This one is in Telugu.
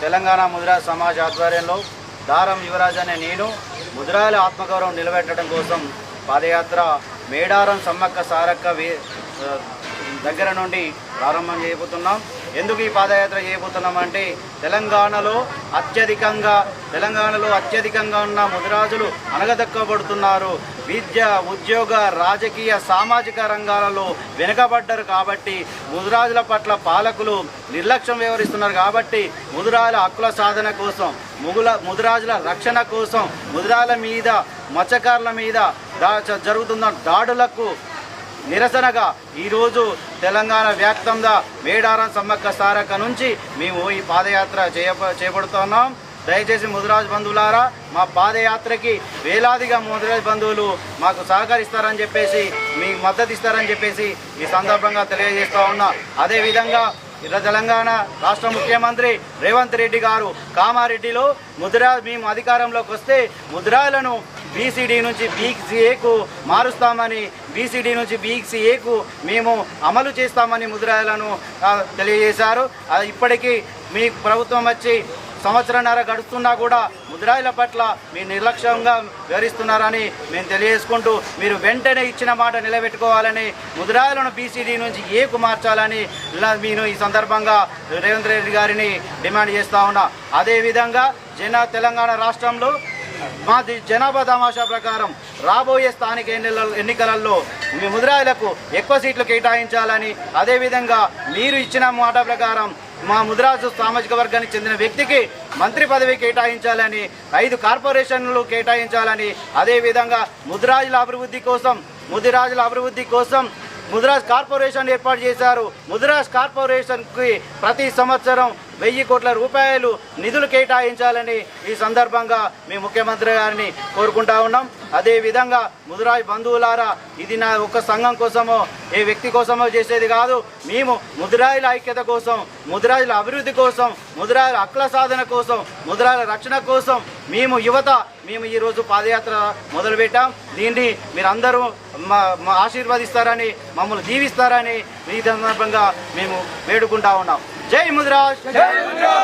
తెలంగాణ ముదిరాజ్ సమాజ్ ఆధ్వర్యంలో దారం యువరాజ్ అనే నేను ముదిరాయల ఆత్మగౌరవం నిలబెట్టడం కోసం పాదయాత్ర మేడారం సమ్మక్క సారక్క దగ్గర నుండి ప్రారంభం చేయబోతున్నాం. ఎందుకు ఈ పాదయాత్ర చేయబోతున్నాం అంటే తెలంగాణలో అత్యధికంగా తెలంగాణలో అత్యధికంగా ఉన్న ముదిరాజులు అనగదక్కబడుతున్నారు. విద్య ఉద్యోగ రాజకీయ సామాజిక రంగాలలో వెనుకబడ్డారు కాబట్టి ముదిరాజుల పట్ల పాలకులు నిర్లక్ష్యం వ్యవహరిస్తున్నారు కాబట్టి ముదిరాజుల హక్కుల సాధన కోసం ముగుల ముదిరాజుల రక్షణ కోసం ముదిరాల మీద మత్స్యకారుల మీద దా జరుగుతున్న దాడులకు నిరసనగా ఈరోజు తెలంగాణ వ్యాప్తంగా మేడారం సమ్మక్క సారక్క నుంచి మేము ఈ పాదయాత్ర చేయ చేపడుతున్నాం. దయచేసి ముదిరాజ్ బంధువులారా మా పాదయాత్రకి వేలాదిగా ముదిరాజ్ బంధువులు మాకు సహకరిస్తారని చెప్పేసి మీకు మద్దతు ఇస్తారని చెప్పేసి ఈ సందర్భంగా తెలియజేస్తా ఉన్నా. అదేవిధంగా ఇలా తెలంగాణ రాష్ట్ర ముఖ్యమంత్రి రేవంత్ రెడ్డి గారు కామారెడ్డిలో ముద్రా మేము అధికారంలోకి వస్తే ముద్రాలను బీసీడీ నుంచి బీసీఏకు మారుస్తామని బీసీడీ నుంచి బీసీఏకు మేము అమలు చేస్తామని ముద్రాలను తెలియజేశారు. ఇప్పటికీ మీ ప్రభుత్వం వచ్చి సంవత్సరంన్నర గడుస్తున్నా కూడా ముద్రాయిల పట్ల మీరు నిర్లక్ష్యంగా వివరిస్తున్నారని మేము తెలియజేసుకుంటూ మీరు వెంటనే ఇచ్చిన మాట నిలబెట్టుకోవాలని ముద్రాయిలను బీసీడీ నుంచి ఏకు మార్చాలని ఇలా నేను ఈ సందర్భంగా రేవంత్ రెడ్డి గారిని డిమాండ్ చేస్తా ఉన్నా. అదేవిధంగా జన తెలంగాణ రాష్ట్రంలో మా ది- జనాభా తమాషా ప్రకారం రాబోయే స్థానిక ఎన్నికలలో మీ ముద్రాయిలకు ఎక్కువ సీట్లు కేటాయించాలని అదేవిధంగా మీరు ఇచ్చిన మాట ప్రకారం మా ముద్రాజు సామాజిక వర్గానికి చెందిన వ్యక్తికి మంత్రి పదవి కేటాయించాలని ఐదు కార్పొరేషన్లు కేటాయించాలని అదేవిధంగా ముద్రాజుల అభివృద్ధి కోసం ముదిరాజుల అభివృద్ధి కోసం ముదిరాజ్ కార్పొరేషన్ ఏర్పాటు చేశారు. ముదిరాజ్ కార్పొరేషన్కి ప్రతి సంవత్సరం వెయ్యి కోట్ల రూపాయలు నిధులు కేటాయించాలని ఈ సందర్భంగా మీ ముఖ్యమంత్రి గారిని కోరుకుంటా ఉన్నాం. అదేవిధంగా ముదురాయి బంధువులారా ఇది నా ఒక్క సంఘం కోసమో ఏ వ్యక్తి కోసమో చేసేది కాదు. మేము ముదురాయిల ఐక్యత కోసం ముదురాయిల అభివృద్ధి కోసం ముదురాయిల హక్కుల సాధన కోసం ముదురాయిల రక్షణ కోసం మేము యువత మేము ఈరోజు పాదయాత్ర మొదలుపెట్టాం. దీన్ని మీరందరూ మా ఆశీర్వదిస్తారని మమ్మల్ని దీవిస్తారని ఈ సందర్భంగా మేము వేడుకుంటా ఉన్నాం. జై ముదిరాజ్ జై ముదిరాజ్